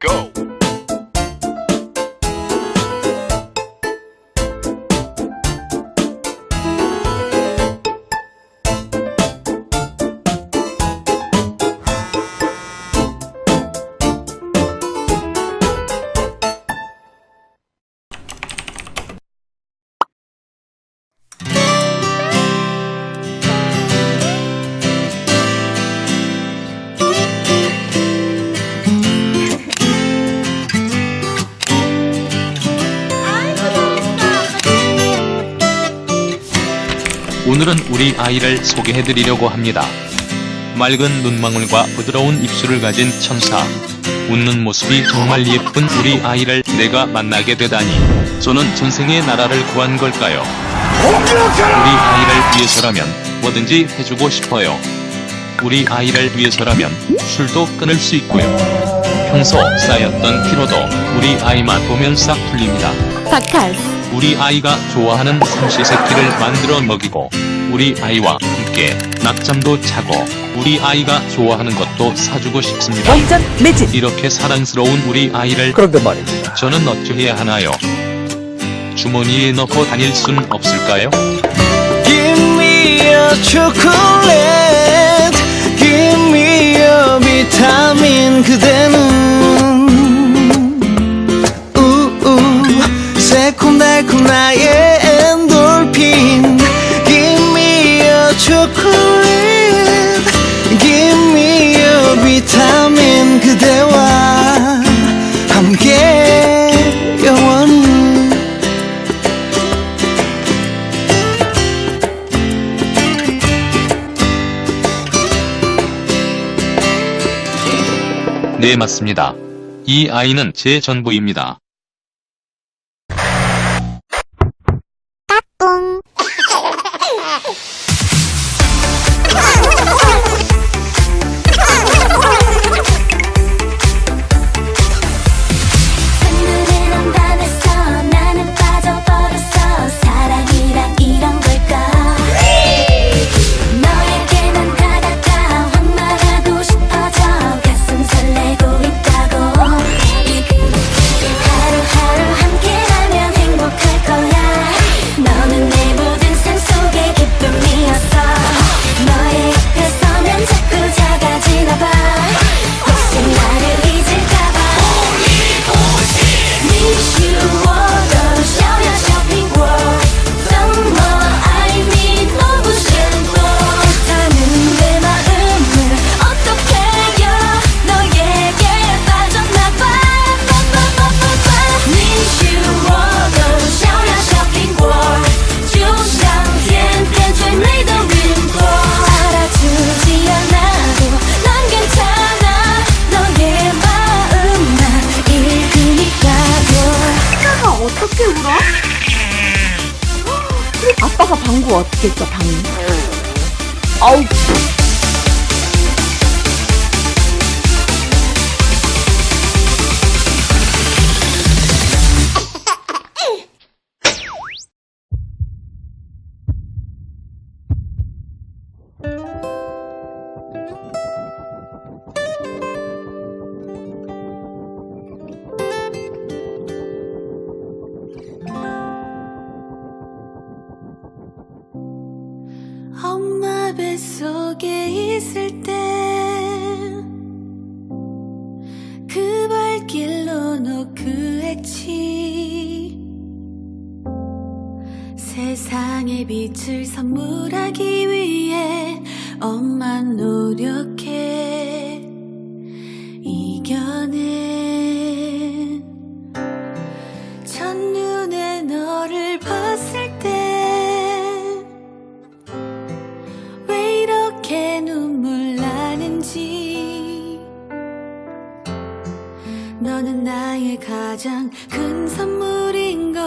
go. 오늘은 우리 아이를 소개해드리려고 합니다. 맑은 눈망울과 부드러운 입술을 가진 천사. 웃는 모습이 정말 예쁜 우리 아이를 내가 만나게 되다니. 저는 전생의 나라를 구한 걸까요? 우리 아이를 위해서라면 뭐든지 해주고 싶어요. 우리 아이를 위해서라면 술도 끊을 수 있고요. 평소 쌓였던 피로도 우리 아이만 보면 싹 풀립니다. 바카스 우리 아이가 좋아하는 삼시세끼를 만들어 먹이고 우리 아이와 함께 낮잠도 자고 우리 아이가 좋아하는 것도 사주고 싶습니다. 원전 매진 이렇게 사랑스러운 우리 아이를 그런데 말입니다. 저는 어찌해야 하나요? 주머니에 넣고 다닐 순 없을까요? Give me a chocolate 달콤 나의 엔돌핀 Give me a chocolate Give me a 비타민 그대와 함께 영원히 네, 맞습니다. 이 아이는 제 전부입니다. 하 아빠가 방구 어떻게 써 방구 아우 뱃속에 있을 때 그 발길로 노크 했지. 세상에 빛을 선물하기 위해 엄마 노력해 나는지 너는 나의 가장 큰 선물인 걸